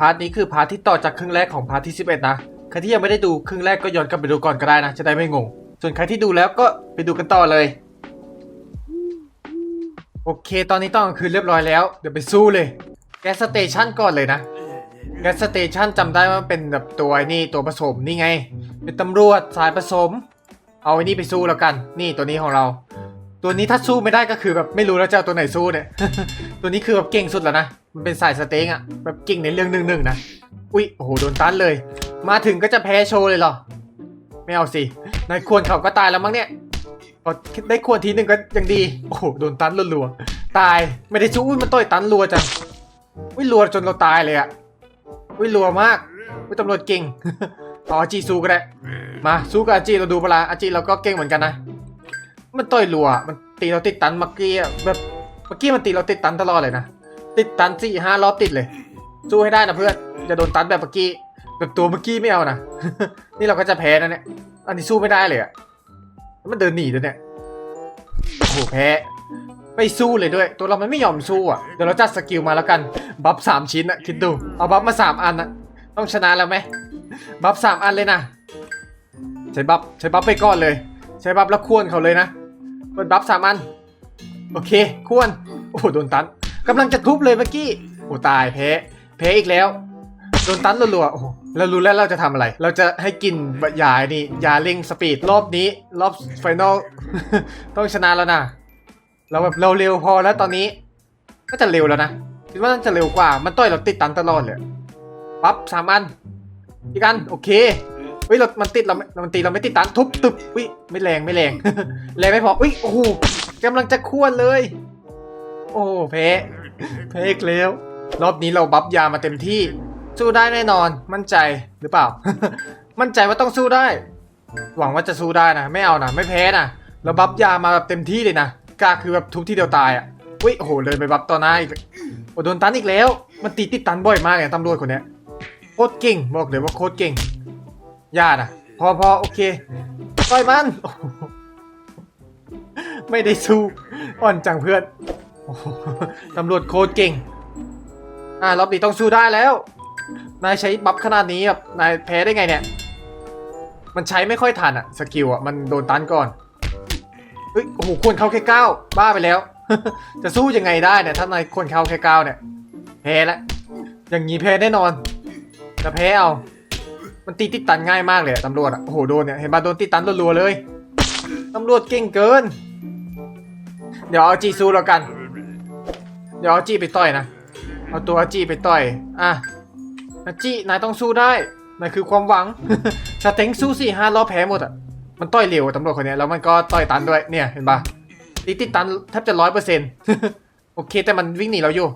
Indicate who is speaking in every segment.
Speaker 1: พาร์ทนี้คือพาร์ทที่ต่อจากครึ่งแรกของพาร์ทที่ 11 นะ ใครที่ยังไม่ได้ดูครึ่งแรกก็ย้อนกลับไปดูก่อนก็ได้นะ จะได้ไม่งง ส่วนใครที่ดูแล้วก็ไปดูกันต่อเลย โอเค ตอนนี้ต้องคือเรียบร้อยแล้ว เดี๋ยวไปสู้เลย แกสเตชันก่อนเลยนะ แกสเตชันจำได้ว่าเป็นแบบตัวนี่ตัวผสมนี่ไง เป็นตำรวจสายผสม เอาไอ้นี่ไปสู้แล้วกัน นี่ตัวนี้ของเรา ตัวนี้ถ้าสู้ไม่ได้ก็คือแบบไม่รู้แล้วจะเอาตัวไหนสู้เนี่ย ตัวนี้คือแบบเก่งสุดแล้วนะ มันเป็นสายสเต็งอะแบบเก่งในเรื่องหนึ่งหนึ่งๆนะ อุ๊ยโอ้โหโดนตันเลย มาถึงก็จะแพ้โชว์เลยเหรอ ไม่เอาสิ นายควรเขาก็ตายแล้วมั้งเนี่ยพอได้ควรทีหนึ่งก็ยังดี โอ้โหโดนตันรัวๆ ตาย ไม่ได้ชูอุ้ยมันต่อยตันรัวจัง อุ้ยรัวจนเราตายเลยอะอุ้ยรัวมากอุ้ยตำรวจเก่งเออาจีสู้ก็ได้ มาสู้กับอาจีเราดูเวลาอาจีเราก็เก่งเหมือนกันนะ มันต่อยรัว มันตีเราติดตันเมื่อกี้แบบเมื่อกี้มันตีเราติดตันตลอดเลยนะ ติดตันสี่ห้ารอบติดเลย สู้ให้ได้นะเพื่อนอย่าโดนตันแบบเมื่อกี้ แบบตัวเมื่อกี้ไม่เอานะ นี่เราก็จะแพ้นะเนี่ย อันนี้สู้ไม่ได้เลยอะมันเดินหนีด้วยเนี่ย โอ้โหแพ้ ไม่สู้เลยด้วย ตัวเรามันไม่ยอมสู้อะ เดี๋ยวเราจัดสกิลมาแล้วกัน บัฟสามชิ้นอะคิดดู เอาบัฟมาสามอันอะต้องชนะแล้วไหม บัฟสามอันเลยนะ ใช้บัฟใช้บัฟไปก่อนเลย ใช้บัฟแล้วควรเขาเลยนะ เปิดบัฟสามอัน โอเค ควร โอ้โหโดนตันกำลังจะทุบเลยเมื่อกี้โอ้ตายแพ้แพ้อีกแล้ว โดนตันรัวๆโอ้โหเรารู้แล้วเราจะทำอะไร เราจะให้กินยานี่ยาเร่งสปีดรอบนี้ รอบไฟนอลต้องชนะแล้วนะเราแบบเราเร็วพอแล้วตอนนี้ก็จะเร็วแล้วนะคิดว่าน่าจะเร็วกว่ามันต่อยเราติดตันตลอดเลยปั๊บสามอันอีกอันโอเค เฮ้ยเรามันติดเราไม่มันตีเราไม่ติดตันทุบตึบอุ้ยไม่แรงไม่แรงแรงไม่พออุ้ยโอ้โหกำลังจะควรเลย โอ้แพ้แพ้อีกแล้วรอบนี้เราบัฟยามาเต็มที่ สู้ได้แน่นอน มั่นใจหรือเปล่า มั่นใจว่าต้องสู้ได้ หวังว่าจะสู้ได้นะไม่เอานะไม่แพ้นะเราบัฟยามาแบบเต็มที่เลยนะกล้าคือแบบทุบที่เดียวตายอะอุ้ยโอ้โหเลยไปบัฟต่อหน้าอีกโอ้โดนตันอีกแล้ว มันตีติดตันบ่อยมากเลยตำรวจคนเนี้ยโคตรเก่งบอกเลยว่าโคตรเก่ง ยานะพอพอโอเคต่อยมัน ไม่ได้สู้อ่อนจังเพื่อนอตำรวจโคตรเก่ง อ่ารอบนี้ต้องสู้ได้แล้ว นายใช้บัฟขนาดนี้แบบนายแพ้ได้ไงเนี่ย มันใช้ไม่ค่อยทันอะสกิลอะมันโดนตันก่อนเฮ้ยโอ้โหควรเข้าแค่เก้าบ้าไปแล้ว จะสู้ยังไงได้เนี่ยถ้านายควรเข้าแค่เก้าเนี่ย แพ้แล้วอย่างนี้แพ้แน่นอน จะแพ้เอา มันตีติดตันง่ายมากเลยอะตำรวจอะโอ้โหโดนเนี่ยเห็นปะโดนติดตันรัวๆเลยตำรวจเก่งเกิน เดี๋ยวเอาจีซูแล้วกัน เดี๋ยวเอาจีไปต่อยนะเอาตัวอาจีไปต่อยอะอาจีนายต้องสู้ได้นายคือความหวัง สเต็งสู้สี่ห้ารอบแพ้หมดอะมันต่อยเร็วตำรวจคนนี้แล้วมันก็ต่อยตันด้วยเนี่ยเห็นปะตีติดตันแทบจะร้อยเปอร์เซ็นต์โอเคแต่มันวิ่งหนีเราอยู่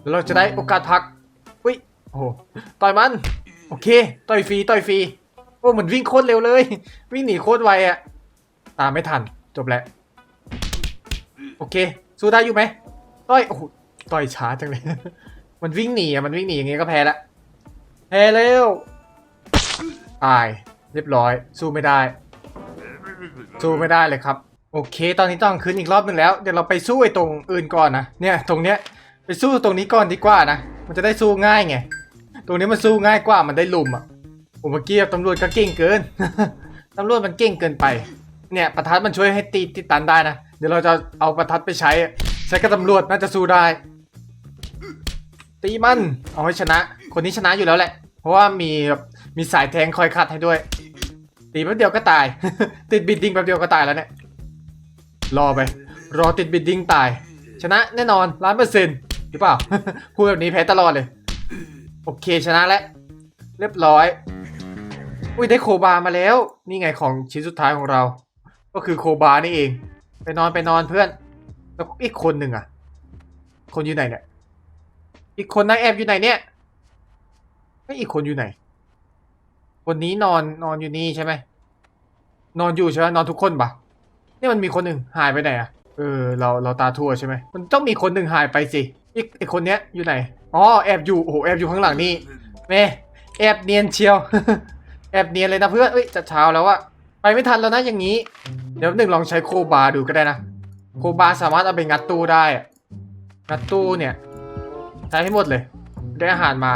Speaker 1: แล้วเราจะได้โอกาสพักอุ้ยโอ้โหต่อยมัน โอเค ต่อยฟรีต่อยฟรีโอ้เหมือนวิ่งโคตรเร็วเลย วิ่งหนีโคตรไวอะตามไม่ทันจบแล้วโอเค สู้ได้อยู่ไหมต่อยโอ้โหต่อยช้าจังเลย มันวิ่งหนีอะมันวิ่งหนีอย่างเงี้ยก็แพ้ละแพ้แล้วตายเรียบร้อย สู้ไม่ได้ สู้ไม่ได้เลยครับ โอเค ตอนนี้ต้องขึ้นอีกรอบหนึ่งแล้วเดี๋ยวเราไปสู้ไอ้ตรงอื่นก่อนนะเนี่ยตรงเนี้ยไปสู้ตรงนี้ก่อนดีกว่านะมันจะได้สู้ง่ายไง ตรงนี้มันสู้ง่ายกว่ามันได้ลุมอะผมเมื่อกี้ตำรวจก็เก่งเกิน ตำรวจมันเก่งเกินไป เนี่ยประทัดมันช่วยให้ตีติดตันได้นะ เดี๋ยวเราจะเอาประทัดไปใช้ ใช้กับตำรวจน่าจะสู้ได้ ตีมันเอาให้ชนะ คนนี้ชนะอยู่แล้วแหละ เพราะว่ามีมีสายแทงคอยขัดให้ด้วย ตีแป๊บเดียวก็ตาย ติดบิดดิ้งแป๊บเดียวก็ตายแล้วเนี่ย รอไป รอติดบิดดิ้งตาย ชนะแน่นอนล้านเปอร์เซ็นต์หรือเปล่า พูดแบบนี้แพ้ตลอดเลย โอเคชนะแล้ว เรียบร้อย อุ้ยได้โคบามาแล้ว นี่ไงของชิ้นสุดท้ายของเรา ก็คือโคบานี่เอง ไปนอนไปนอนเพื่อน แล้วอีกคนหนึ่งอะ คนอยู่ไหนเนี่ย อีกคนนั่งแอบอยู่ไหนเนี่ยไม่อีกคนอยู่ไหน คนนี้นอนนอนอยู่นี่ใช่ไหม นอนอยู่ใช่ไหมนอนทุกคนปะนี่มันมีคนหนึ่งหายไปไหนอะเออเราเราตาทั่วใช่ไหมมันต้องมีคนหนึ่งหายไปสิอีกไอีกคนเนี้ยอยู่ไหน อ๋อแอบอยู่โอ้โหแอบอยู่ข้างหลังนี่แม่แอบเนียนเชียว แอบเนียนเลยนะเพื่อนเอ้ยจะเช้าแล้วอะไปไม่ทันแล้วนะอย่างนี้ เดี๋ยวหนึ่งลองใช้โคบาดูก็ได้นะ โคบาสามารถเอาไปงัดตู้ได้งัดตู้เนี่ยใช้ให้หมดเลย ได้อาหารมา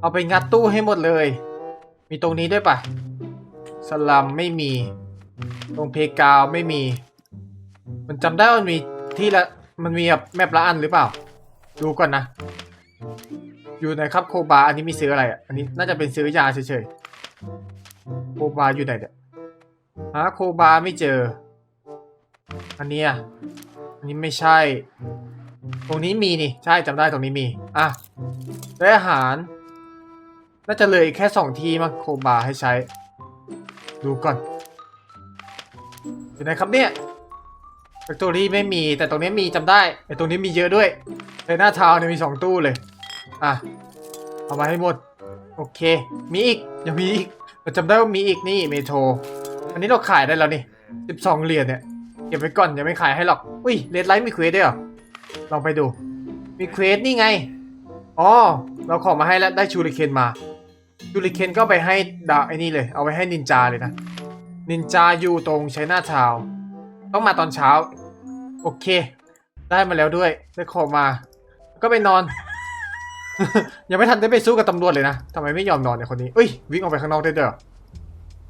Speaker 1: เอาไปงัดตู้ให้หมดเลย มีตรงนี้ด้วยปะสลัมไม่มี ตรงเพกาวไม่มี มันจำได้ว่ามันมีที่ละมันมีแบบแมปละอันหรือเปล่า ดูก่อนนะ อยู่ไหนครับโคบา อันนี้มีซื้ออะไรอะ อันนี้น่าจะเป็นซื้อยาเฉยๆ โคบาอยู่ไหนเนี่ยหาโคบาไม่เจอ อันนี้ยอันนี้ไม่ใช่ ตรงนี้มีนี่ ใช่จำได้ตรงนี้มี อะ ได้อาหาร น่าจะเหลยแค่สองทีมั้งโคบาให้ใช้ ดูก่อนอยู่ไหนครับเนี่ย แฟคทอรี่ไม่มีแต่ตรงนี้มีจำได้ไอตรงนี้มีเยอะด้วยในหน้าทาวน์เนี่ยมีสองตู้เลย อะ เอามาให้หมด โอเค มีอีก ยังมีอีกเราจำได้ว่ามีอีกนี่เมโทรอันนี้เราขายได้แล้วนี่สิบสองเหรียญเนี่ย เก็บไว้ก่อนยังไม่ขายให้หรอก อุ้ยเลดไลท์มีเควสด้วยเหรอ ลองไปดู มีเควสนี่ไง อ๋อ เราขอมาให้แล้วได้ชูริเคนมาชูริเคนก็ไปให้ดาไอ้นี่เลย เอาไว้ให้นินจาเลยนะ นินจาอยู่ตรงใช้หน้าทาวน์ ต้องมาตอนเช้า โอเค ได้มาแล้วด้วยได้ของมา ก็ไปนอน ยังไม่ทันได้ไปสู้กับตำรวจเลยนะทำไมไม่ยอมนอนเนี่ยคนนี้เอ้ยวิ่งออกไปข้างนอกได้เด้อ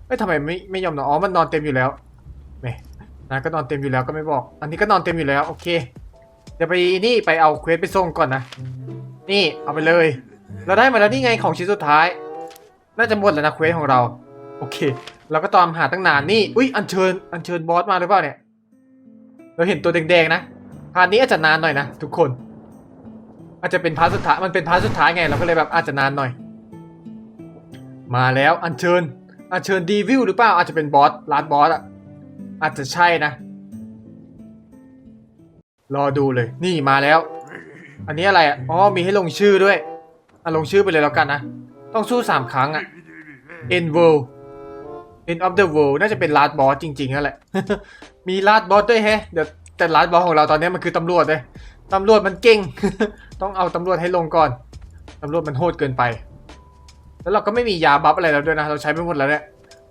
Speaker 1: เอ้ยทำไมไม่ไม่ยอมนอนอ๋อมันนอนเต็มอยู่แล้วแหมนายก็นอนเต็มอยู่แล้วก็ไม่บอก อันนี้ก็นอนเต็มอยู่แล้ว โอเคเดี๋ยวไปนี่ไปเอาเควสไปส่งก่อนนะนี่เอาไปเลย เราได้มาแล้วนี่ไงของชิ้นสุดท้าย น่าจะหมดแล้วนะเควสของเรา โอเค เราก็ตามหาตั้งนานนี่ อุ้ยอัญเชิญอัญเชิญบอสมาหรือเปล่าเนี่ย เราเห็นตัวแดงๆนะพาร์ทนี้อาจจะนานหน่อยนะทุกคน อาจจะเป็นพาร์ทสุดท้ายมันเป็นพาร์ทสุดท้ายไงเราก็เลยแบบอาจจะนานหน่อย มาแล้วอัญเชิญอัญเชิญดีวิวหรือเปล่าอาจจะเป็นบอสลาดบอสอะอาจจะใช่นะ รอดูเลยนี่มาแล้ว อันนี้อะไรอะอ๋อมีให้ลงชื่อด้วยอะลงชื่อไปเลยแล้วกันนะ ต้องสู้สามครั้งอะ End World End of the World น่าจะเป็นลาดบอสจริงๆนั่นแหละ มีลาดบอสด้วยแฮะเดี๋ยวแต่ลาดบอสของเราตอนนี้มันคือตำรวจเลยตำรวจมันเก่ง ต้องเอาตำรวจให้ลงก่อนตำรวจมันโหดเกินไป แล้วเราก็ไม่มียาบัฟอะไรแล้วด้วยนะ เราใช้ไปหมดแล้วเนี่ย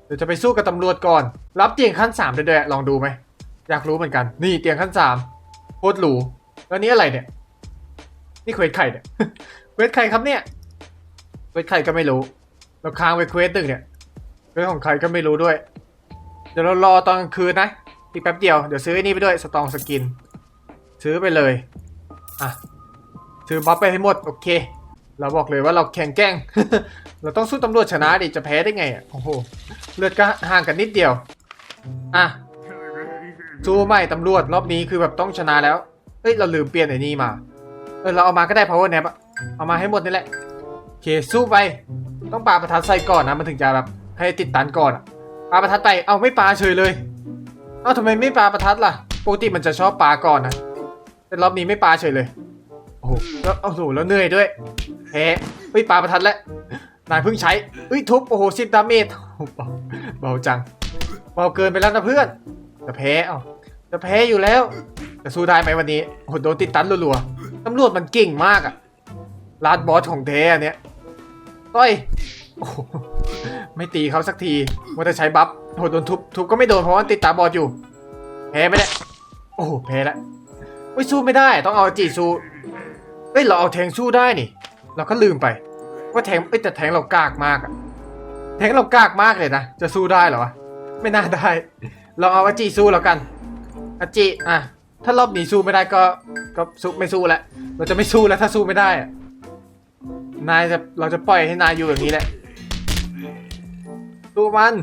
Speaker 1: เดี๋ยวจะไปสู้กับตำรวจก่อน รับเตียงขั้นสามด้วยด้วยลองดูไหมอยากรู้เหมือนกัน นี่เตียงขั้นสามโคตรหรูแล้วนี่อะไรเนี่ย นี่เควสไข่เนี่ยเควสไข่ครับเนี่ยเควสไข่ก็ไม่รู้เราค้างไปเควสหนึ่งเนี่ย เควสของใครก็ไม่รู้ด้วย เดี๋ยวเรารอตอนกลางคืนนะอีกแป๊บเดียวเดี๋ยวซื้อไอ้นี่ไปด้วยสตองสกิน ซื้อไปเลยอะซื้อบัฟไปให้หมดโอเค เราบอกเลยว่าเราแข่งแกล้ง เราต้องสู้ตำรวจชนะดิจะแพ้ได้ไงอะโอ้โหเลือดก็ห่างกันนิดเดียวอะสู้ไม่ตำรวจรอบนี้คือแบบต้องชนะแล้วเอ้ยเราลืมเปลี่ยนไอ้นี่มาเออเราเอามาก็ได้ power nap อะเอามาให้หมดนี่แหละโอเคสู้ไปต้องปาประทัดใส่ก่อนนะมันถึงจะแบบ ให้ติดตันก่อนอะปาประทัดไป เอาไม่ปลาเฉยเลย เอาทำไมไม่ปลาประทัดล่ะ ปกติมันจะชอบปลาก่อนนะ แต่รอบนี้ไม่ปลาเฉยเลย โอ้โห แล้วโอ้โหแล้วเหนื่อยด้วยแพ้เฮ้ยปาประทัดแล้วนายเพิ่งใช้เฮ้ยทุบ โอ้โหสิบดาเมจเบาจัง เบาเกินไปแล้วนะเพื่อน จะแพ้เอ้าจะแพ้อยู่แล้ว จะสู้ได้ไหมวันนี้โอ้โหโดนติดตันรัวๆตำรวจมันเก่งมากอะลาดบอสของแท้เนี้ยต้อย โอ้ ไม่ตีเขาสักทีว่าจะใช้บัฟโหโดนทุบทุบก็ไม่โดนเพราะว่าติดตาบอดอยู่แพ้ไปแล้วโอ้โหแพ้แล้วไม่สู้ไม่ได้ต้องเอาจีสู้เอ้ยเราเอาแทงสู้ได้นี่ เราก็ลืมไป ว่าแทงเอ้ยแต่แทงเรากากมากอะแทงเรากากมากเลยนะจะสู้ได้เหรอวะไม่น่าได้ลองเอาอาจีสู้แล้วกันอาจิอะถ้ารอบนี้สู้ไม่ได้ก็ก็สู้ไม่สู้แล้วเราจะไม่สู้แล้วถ้าสู้ไม่ได้อะนายจะเราจะปล่อยให้นายอยู่อย่างนี้แหละ สู้มัน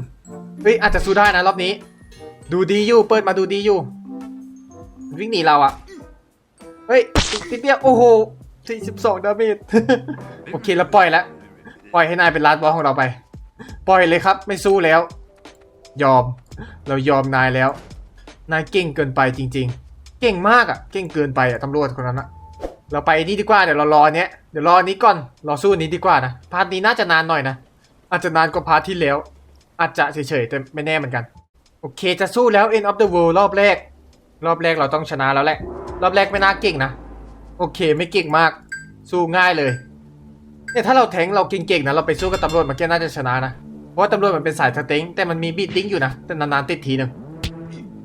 Speaker 1: เฮ้ยอาจจะสู้ได้นะรอบนี้ ดูดีอยู่เปิดมาดูดีอยู่ วิ่งหนีเราอะเฮ้ยอีกนิดเดียวโอ้โห42ดาเมจโอเคแล้วปล่อยแล้วปล่อยให้นายเป็นลาดบอสของเราไป ปล่อยเลยครับ ไม่สู้แล้ว ยอม เรายอมนายแล้ว นายเก่งเกินไปจริง ๆ เก่งมากอะเก่งเกินไปอะตำรวจคนนั้นอะเราไปนี่ดีกว่าเดี๋ยวเรารอเนี้ยเดี๋ยวรออันนี้ก่อนรอสู้อันนี้ดีกว่านะพาร์ทนี้น่าจะนานหน่อยนะอาจจะนานกว่าพาร์ทที่แล้ว อาจจะเฉยๆแต่ไม่แน่เหมือนกัน โอเคจะสู้แล้ว End of the World รอบแรก รอบแรกเราต้องชนะแล้วแหละ รอบแรกไม่น่าเก่งนะ โอเคไม่เก่งมาก สู้ง่ายเลยเนี่ยถ้าเราแทงเราเก่งๆนะเราไปสู้กับตำรวจเมื่อกี้น่าจะชนะนะ เพราะว่าตำรวจมันเป็นสายสเต็งแต่มันมีบีดดิ้งอยู่นะ แต่นานๆติดทีหนึ่ง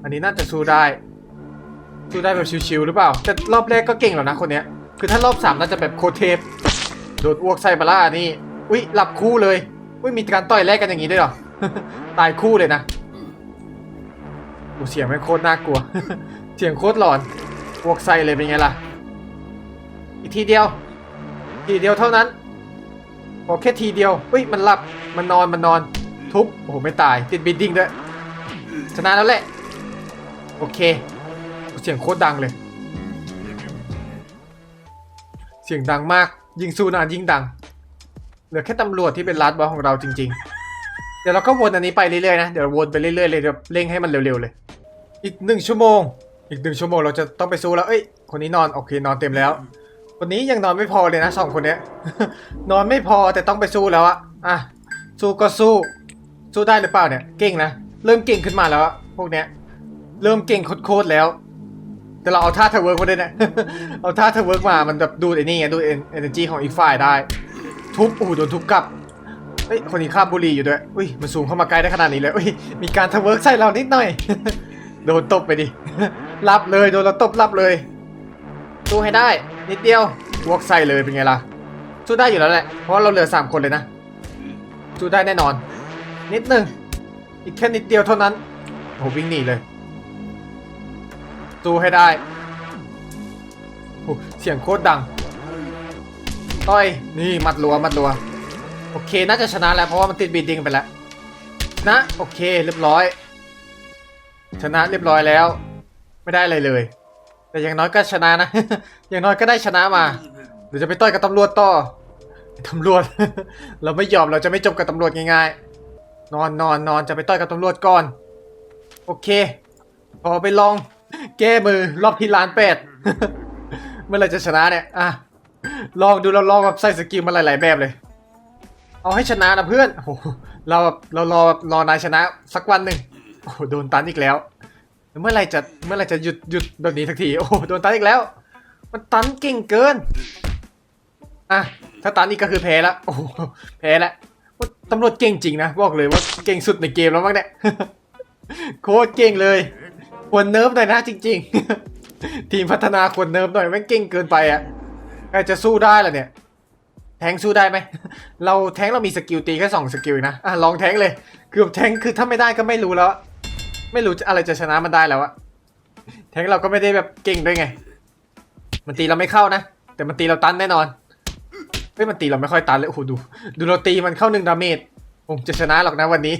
Speaker 1: อันนี้น่าจะสู้ได้สู้ได้แบบชิวๆหรือเปล่า แต่รอบแรกก็เก่งแล้วนะคนเนี้ย คือถ้ารอบสามน่าจะแบบโคเทพโดนอ้วกไส้บาร่านี่ อุ้ยหลับคู่เลย อุ้ยมีการต่อยแลกกันอย่างนี้ด้วยหรอ ตายคู่เลยนะโอ้เสียงแม่โคตรน่ากลัว เสียงโคตรหลอนพวกไส้เลยเป็นไงล่ะ อีกทีเดียว ทีเดียวเท่านั้นขอแค่ทีเดียวอุ้ย มันหลับ มันนอน มันนอน ทุบ โอ้โห ไม่ตาย ติดบิดดิ้งด้วย ชนะแล้วแหละ โอเค เสียงโคตรดังเลย เสียงดังมาก ยิงสู้นานยิ่งดัง เหลือแค่ตำรวจที่เป็นลัดบอสของเราจริง ๆ ดี๋ยวเราก็วนอันนี้ไปเรื่อยๆนะ เดี๋ยววนไปเรื่อยๆเลยเดี๋ยวเร่งให้มันเร็วๆเลย อีกหนึ่งชั่วโมง อีกหนึ่งชั่วโมงเราจะต้องไปสู้แล้ว เอ้ย คนนี้นอนโอเคนอนเต็มแล้ว คนนี้ยังนอนไม่พอเลยนะสองคนเนี้ย นอนไม่พอแต่ต้องไปสู้แล้วอะอะ สู้ก็สู้ สู้ได้หรือเปล่าเนี่ย เก่งนะ เริ่มเก่งขึ้นมาแล้วอะพวกเนี้ย เริ่มเก่งโคตรๆแล้ว แต่เราเอาท่าเทเวิร์กมาด้วยนะ เอาท่าเทเวิร์กมา มันแบบดูดไอ้นี่ไง ดูเอเนจีของอีกฝ่ายได้ ทุบอู้โดนทุบกลับ เฮ้ยคนนี้คาบบุหรี่อยู่ด้วยอุ้ยมันสูงเข้ามาใกล้ได้ขนาดนี้เลยอุ้ยมีการทเวิร์กใส่เรานิดหน่อย โดนตบไปดิรับเลยโดนเราตบรับเลยสู้ให้ได้ นิดเดียววอกใส่เลยเป็นไงล่ะสู้ได้อยู่แล้วแหละเพราะเราเหลือสามคนเลยนะสู้ได้แน่นอน นิดหนึ่งอีกแค่นิดเดียวเท่านั้นโหวิ่งหนีเลยสู้ให้ได้โหเสียงโคตรดังต่อย นี่มัดรัวมัดรัว โอเคน่าจะชนะแล้วเพราะว่ามันติดบีดดิ้งไปแล้วนะโอเคเรียบร้อย ชนะเรียบร้อยแล้ว ไม่ได้อะไรเลย แต่อย่างน้อยก็ชนะนะ อย่างน้อยก็ได้ชนะมาเดี๋ยวจะไปต่อยกับตำรวจต่อตำรวจ เราไม่ยอมเราจะไม่จบกับตำรวจง่ายๆ นอนนอนนอนจะไปต่อยกับตำรวจก่อน โอเค พอไปลอง แก้มือรอบที่ล้านแปดเมื่อไรจะชนะเนี่ยอะลองดูเราลองแบบใส่สกิลมาหลายๆแบบเลย เอาให้ชนะนะเพื่อนโอ้เราเรารอรอนายชนะสักวันหนึ่งโอ้โหโดนตันอีกแล้ว เมื่อไรจะเมื่อไรจะหยุดหยุดแบบนี้ทักทีโอ้โหโดนตันอีกแล้ว มันตันเก่งเกินอะถ้าตันอีกก็คือแพ้ละโอ้โหแพ้ละว่าตำรวจเก่งจริงนะบอกเลยว่าเก่งสุดในเกมแล้วมั้งเนี่ยโคตรเก่งเลยควรเนิร์ฟหน่อยนะจริง ๆ ทีมพัฒนาควรเนิร์ฟหน่อยแม่งเก่งเกินไปอะใครจะสู้ได้ล่ะเนี่ย แทงสู้ได้ไหม เราแทงเรามีสกิลตีแค่สองสกิลนะ อะลองแทงเลย คือแบแทงคือถ้าไม่ได้ก็ไม่รู้แล้ว ไม่รู้อะไรจะชนะมันได้แล้วอะแทงเราก็ไม่ได้แบบเก่งด้วยไง มันตีเราไม่เข้านะ แต่มันตีเราตันแน่นอน เฮ้ยมันตีเราไม่ค่อยตันเลยโอ้โหดู ดูเราตีมันเข้าหนึ่งดาเมจผมจะชนะหรอกนะวันนี้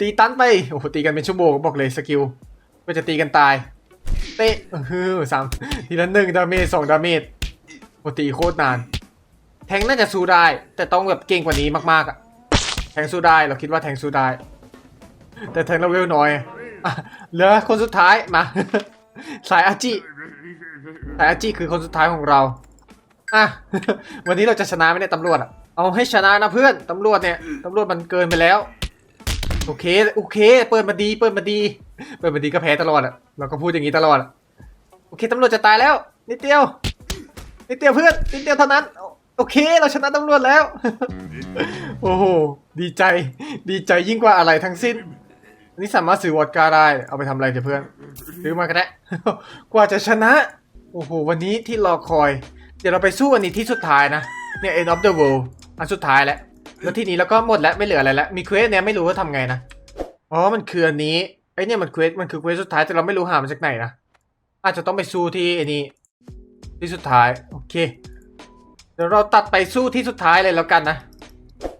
Speaker 1: ตีตันไป โอ้โหตีกันเป็นชั่วโมงบอกเลยสกิลก็จะตีกันตาย เตะเออสามทีละหนึ่งดาเมจสองดาเมจโอ้ตีโคตรนาน ทงน่าจะสู้ได้ แต่ต้องแบบเก่งกว่านี้มากๆอะแทงสู้ได้เราคิดว่าแทงสู้ได้ แต่แทงเราเวลน้อยเหลือคนสุดท้ายมาสายอาจิสายอาจิคือคนสุดท้ายของเราอะวันนี้เราจะชนะไหมเนี่ยตำรวจอะเอาให้ชนะนะเพื่อนตำรวจเนี่ยตำรวจมันเกินไปแล้ว โอเคโอเค เปิดมาดีเปิดมาดี เปิดมาดีก็แพ้ตลอดอะเราก็พูดอย่างนี้ตลอดอะโอเคตำรวจจะตายแล้วนิดเดียวนิดเดียวเพื่อนนิดเดียวเท่านั้น โอเค เราชนะตำรวจแล้ว โอ้โห ดีใจ ดีใจยิ่งกว่าอะไรทั้งสิ้นอันนี้สามารถซื้อวอดก้าได้ เอาไปทำอะไรเดี๋ยวเพื่อน ซื้อมาก็ได้ กว่าจะชนะ โอ้โห วันนี้ที่รอคอย เดี๋ยวเราไปสู้อันนี้ที่สุดท้ายนะ เนี่ย end of the world อันสุดท้ายแล้ว แล้วทีนี้เราก็หมดแล้วไม่เหลืออะไรแล้ว มีเควสเนี่ยไม่รู้ว่าทำไงนะ อ๋อ มันคืออันนี้ ไอเนี่ยมันเควส มันคือเควสสุดท้ายแต่เราไม่รู้หามาจากไหนนะ อาจจะต้องไปสู้ที่ไอ้นี่ที่สุดท้าย โอเค ดี๋ยวเราตัดไปสู้ที่สุดท้ายเลยแล้วกันนะ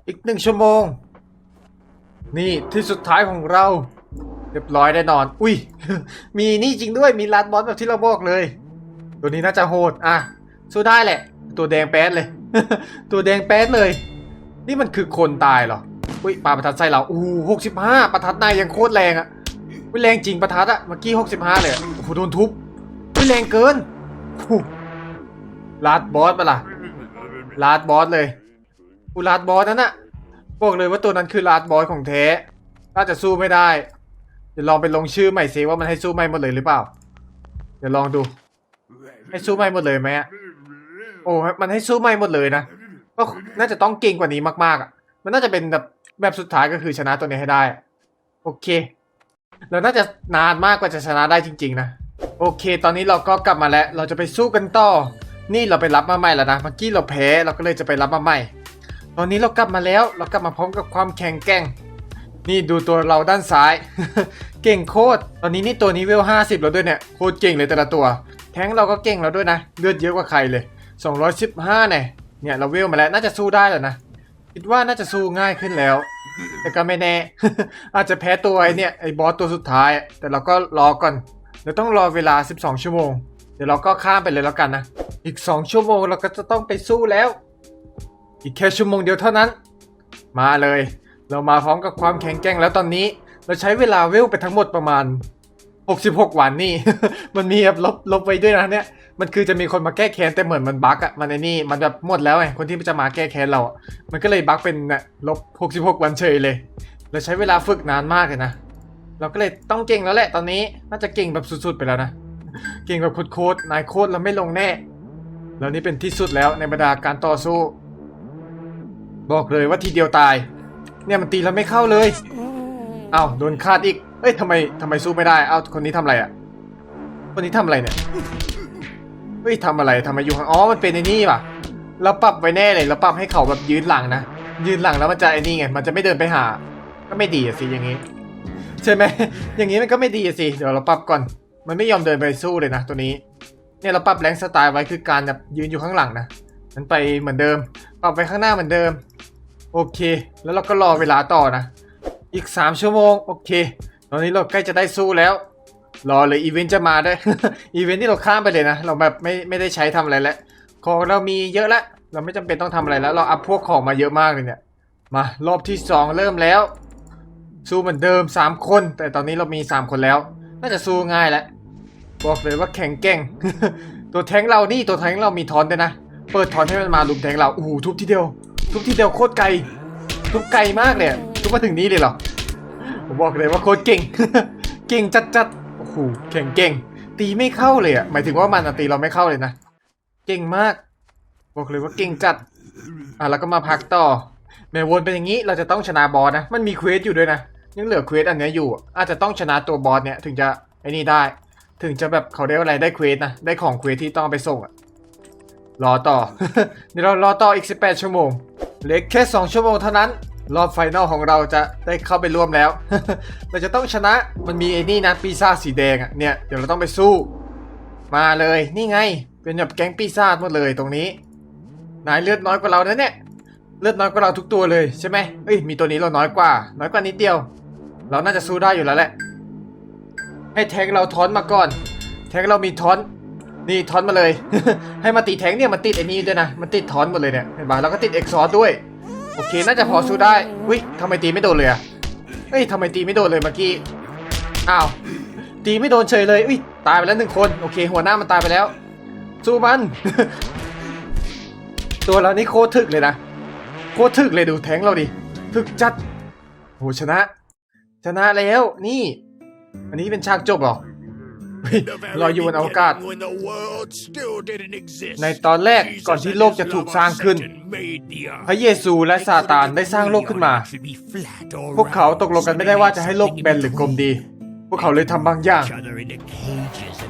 Speaker 1: อีกหนึ่งชั่วโมง นี่ที่สุดท้ายของเรา เรียบร้อยแน่นอน อุ้ย มีนี่จริงด้วยมีลาดบอสแบบที่เราบอกเลย ตัวนี้น่าจะโหดอะสู้ได้แหละ ตัวแดงแป๊ดเลย ตัวแดงแป๊ดเลย นี่มันคือคนตายเหรออุ้ยปาประทัดใส่เราอู้หกสิบห้าประทัดนายยังโคตรแรงอะอุ้ยแรงจริงประทัดอะเมื่อกี้หกสิบห้าเลยโอ้โหโดนทุบอุ้ยแรงเกินลาดบอสปะล่ะ ลาดบอสเลยกูลาดบอสนั่นน่ะบอกเลยว่าตัวนั้นคือลาดบอสของแท้น่าจะสู้ไม่ได้ เดี๋ยวลองไปลงชื่อใหม่ซิว่ามันให้สู้ไม่หมดเลยหรือเปล่า เดี๋ยวลองดู ให้สู้ไม่หมดเลยไหมอะโอ้มันให้สู้ไม่หมดเลยนะก็น่าจะต้องเก่งกว่านี้มากๆอะ มันน่าจะเป็นแบบแบบสุดท้ายก็คือชนะตัวนี้ให้ได้ โอเคเราน่าจะนานมากกว่าจะชนะได้จริง ๆ นะ โอเค ตอนนี้เราก็กลับมาแล้ว เราจะไปสู้กันต่อ นี่เราไปรับมาใหม่แล้วนะ เมื่อกี้เราแพ้เราก็เลยจะไปรับมาใหม่ ตอนนี้เรากลับมาแล้ว เรากลับมาพร้อมกับความแข็งแกร่ง นี่ดูตัวเราด้านซ้าย เก่งโคตร ตอนนี้นี่ตัวนี้เวล50 แล้วด้วยเนี่ย โคตรเก่งเลยแต่ละตัว แทงเราก็เก่งแล้วด้วยนะ เลือดเยอะกว่าใครเลย 215เนี่ย เนี่ยเราเวลมาแล้วน่าจะสู้ได้แล้วนะ คิดว่าน่าจะสู้ง่ายขึ้นแล้ว แต่ก็ไม่แน่ อาจจะแพ้ตัวไอ้เนี่ยไอ้บอสตัวสุดท้าย แต่เราก็รอก่อนเดี๋ยวต้องรอเวลา 12 ชั่วโมง ดี๋ยวเราก็ข้ามไปเลยแล้วกันนะ อีก 2 ชั่วโมงเราก็จะต้องไปสู้แล้ว อีกแค่ชั่วโมงเดียวเท่านั้น มาเลย เรามาพร้อมกับความแข็งแกร่งแล้วตอนนี้ เราใช้เวลาเวลไปทั้งหมดประมาณ 66 วันนี่ มันมีแบบลบลบไว้ด้วยนะเนี่ย มันคือจะมีคนมาแก้แค้นแต่เหมือนมันบั๊กอะมันไอ้นี่ มันแบบหมดแล้วไง คนที่จะมาแก้แค้นเราอะมันก็เลยบั๊กเป็นน่ะลบ 66 วันเฉยเลย เราใช้เวลาฝึกนานมากเลยนะ เราก็เลยต้องเก่งแล้วแหละตอนนี้ น่าจะเก่งแบบสุดๆไปแล้วนะ เก่งแบบโคตรนายโคตรเราไม่ลงแน่ แล้วนี่เป็นที่สุดแล้วในบรรดาการต่อสู้ บอกเลยว่าทีเดียวตาย เนี่ยมันตีแล้วไม่เข้าเลยเอ้าโดนคาดอีกเอ้ยทำไมทำไมสู้ไม่ได้ เอ้าคนนี้ทำอะไรอะ่ะ คนนี้ทำอะไรเนี่ย เฮ้ยทำอะไรทำไมอยู่ข้างอ๋อ มันเป็นไอ้นี่ป่ะเราปรับไว้แน่เลยเราปรับให้เขาแบบยืนหลังนะ ยืนหลังแล้วมันจะไอ้นี่ไง มันจะไม่เดินไปหา ก็ไม่ดีอะสิอย่างงี้ ใช่ไหม อย่างงี้มันก็ไม่ดีอะสิ เดี๋ยวเราปรับก่อน มันไม่ยอมเดินไปสู้เลยนะตัวนี้ เนี่ยเราปรับแรงสไตล์ไว้คือการแบบยืนอยู่ข้างหลังนะมันไปเหมือนเดิม ปรับไปข้างหน้าเหมือนเดิม โอเค แล้วเราก็รอเวลาต่อนะ อีก 3 ชั่วโมง โอเค ตอนนี้เราใกล้จะได้สู้แล้ว รอเลยอีเวนต์จะมาได้ อีเวนต์ที่เราข้ามไปเลยนะ เราแบบไม่ไม่ได้ใช้ทำอะไรแล้ว ของเรามีเยอะแล้วเราไม่จำเป็นต้องทำอะไรแล้ว เราอัพพวกของมาเยอะมากเลยเนี่ย มารอบที่ 2 เริ่มแล้ว สู้เหมือนเดิม 3 คน แต่ตอนนี้เรามี 3 คนแล้ว น่าจะสู้ง่ายแหล้วบอกเลยว่าแข็งแกร่ง ตัวแทงเรานี่ตัวแทงเรามีทอนด้วยนะ เปิดทอนให้มันมาลุมแทงเราโอ้โหทุบทีเดียว ทุบทีเดียวโคตรไกล ทุบไกลมากเลยทุบมาถึงนี้เลยเหรอ ผมบอกเลยว่าโคตรเก่ง เก่งจัดจัดๆโอ้โหแข็งเก่ง ตีไม่เข้าเลยอะ หมายถึงว่ามันตีเราไม่เข้าเลยนะ เก่งมาก บอกเลยว่าเก่งจัด อะแล้วก็มาพักต่อแม้วนเป็นอย่างนี้เราจะต้องชนะบอสนะ มันมีเควสอยู่ด้วยนะ ยังเหลือเควสอันเนี้ยอยู่ อาจจะต้องชนะตัวบอสเนี่ยถึงจะไอ้นี่ได้ ถึงจะแบบเขาได้อะไรได้เควสนะได้ของเควสที่ต้องไปส่งอะรอต่อ เดี๋ยวเรารอต่ออีก 18 ชั่วโมงเหลือแค่ 2 ชั่วโมงเท่านั้น รอบไฟนอลของเราจะได้เข้าไปร่วมแล้ว เราจะต้องชนะมันมีไอ้นี่นะปีศาจสีแดงอะเนี่ยเดี๋ยวเราต้องไปสู้ มาเลยนี่ไง เป็นแบบแก๊งปีศาจหมดเลยตรงนี้นายเลือดน้อยกว่าเรานะเนี่ยเลือดน้อยกว่าเราทุกตัวเลยใช่ไหมเอ้ยมีตัวนี้เราน้อยกว่า น้อยกว่านิดเดียว เราน่าจะสู้ได้อยู่แล้วแหละ ให้แทงเราทอนมาก่อน แทงเรามีทอน นี่ทอนมาเลย ให้มาตีแทงเนี่ยมันติดไอ้นี่ด้วยนะ มันติดทอนหมดเลยเนี่ย เห็นปะแล้วก็ติดเอ็กซอร์ด้วย โอเค น่าจะพอสู้ได้อุ้ยทำไมตีไม่โดนเลยอะเอ้ยทำไมตีไม่โดนเลยเมื่อกี้ อ้าว ตีไม่โดนเฉยเลยอุ้ย ตายไปแล้วหนึ่งคน โอเค หัวหน้ามันตายไปแล้ว สู้มัน ตัวเรานี่โคตรถึกเลยนะ โคตรถึกเลยดูแทงเราดิ ถึกจัดโหชนะ ชนะแล้วนี่ อันนี้เป็นฉากจบเหรอเฮ้ยลอยอยู่บนอวกาศ ในตอนแรกก่อนที่โลกจะถูกสร้างขึ้น พระเยซูและซาตานได้สร้างโลกขึ้นมา พวกเขาตกลงกันไม่ได้ว่าจะให้โลกแบนหรือกลมดี พวกเขาเลยทำบางอย่าง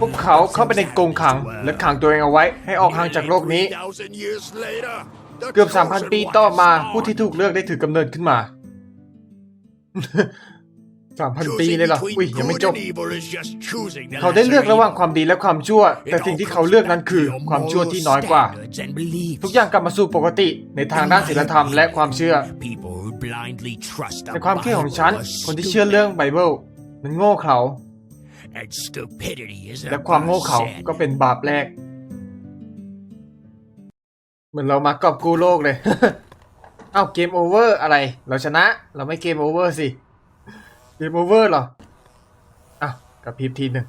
Speaker 1: พวกเขาเข้าไปในกรงขังและขังตัวเองเอาไว้ ให้ออกห่างจากโลกนี้ เกือบ3,000 ปีต่อมาผู้ที่ถูกเลือกได้ถือกำเนิดขึ้นมา 3,000ปีเลยเหรอ อุ้ยยังไม่จบ เขาได้เลือกระหว่างความดีและความชั่ว แต่สิ่งที่เขาเลือกนั้นคือความชั่วที่น้อยกว่า ทุกอย่างกลับมาสู่ปกติในทางด้านศีลธรรมและความเชื่อ ในความคิดของฉัน คนที่เชื่อเรื่องไบเบิลมันโง่เขา และความโง่เขาก็เป็นบาปแรก เหมือนเรามากอบกู้โลกเลย เอ้าเกมโอเวอร์อะไร เราชนะ เราไม่เกมโอเวอร์สิ เกมโอเวอร์เหรออ้าวกับพริบทีหนึ่ง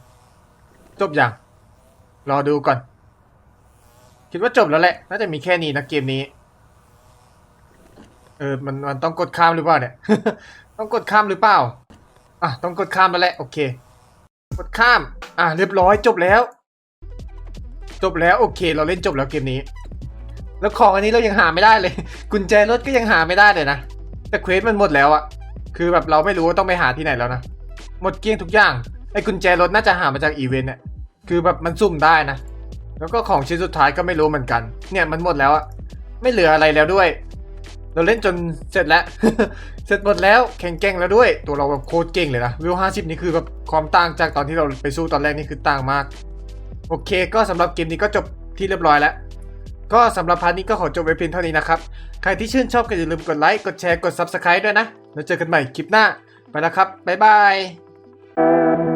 Speaker 1: จบอย่าง รอดูก่อน คิดว่าจบแล้วแหละ น่าจะมีแค่นี้นะเกมนี้ เออ มันมันต้องกดข้ามหรือเปล่าเนี่ย ต้องกดข้ามหรือเปล่า อะ ต้องกดข้ามแล้วแหละ โอเค กดข้าม อะ เรียบร้อยจบแล้ว จบแล้วโอเค เราเล่นจบแล้วเกมนี้ แล้วของอันนี้เรายังหาไม่ได้เลย กุญแจรถก็ยังหาไม่ได้เลยนะ แต่เควสมันหมดแล้วอะ คือแบบเราไม่รู้ว่าต้องไปหาที่ไหนแล้วนะ หมดเกลี้ยงทุกอย่าง ไอ้กุญแจรถน่าจะหามาจากอีเวนต์เนี่ยคือแบบมันซุ่มได้นะ แล้วก็ของชิ้นสุดท้ายก็ไม่รู้เหมือนกัน เนี่ยมันหมดแล้วอะไม่เหลืออะไรแล้วด้วย เราเล่นจนเสร็จแล้ว เสร็จหมดแล้วแข่งแกร่งแล้วด้วย ตัวเราแบบโคตรเก่งเลยนะ วิวห้าสิบนี่คือแบบความต่างจากตอนที่เราไปสู้ตอนแรกนี่คือต่างมาก โอเค ก็สำหรับเกมนี้ก็จบที่เรียบร้อยแล้วก็สำหรับพาร์ทนี้ก็ขอจบไว้เพียงเท่านี้นะครับ ใครที่ชื่นชอบก็อย่าลืมกดไลค์ กดแชร์ กด Subscribe ด้วยนะ แล้วเจอกันใหม่คลิปหน้า ไปแล้วครับ บ๊ายบาย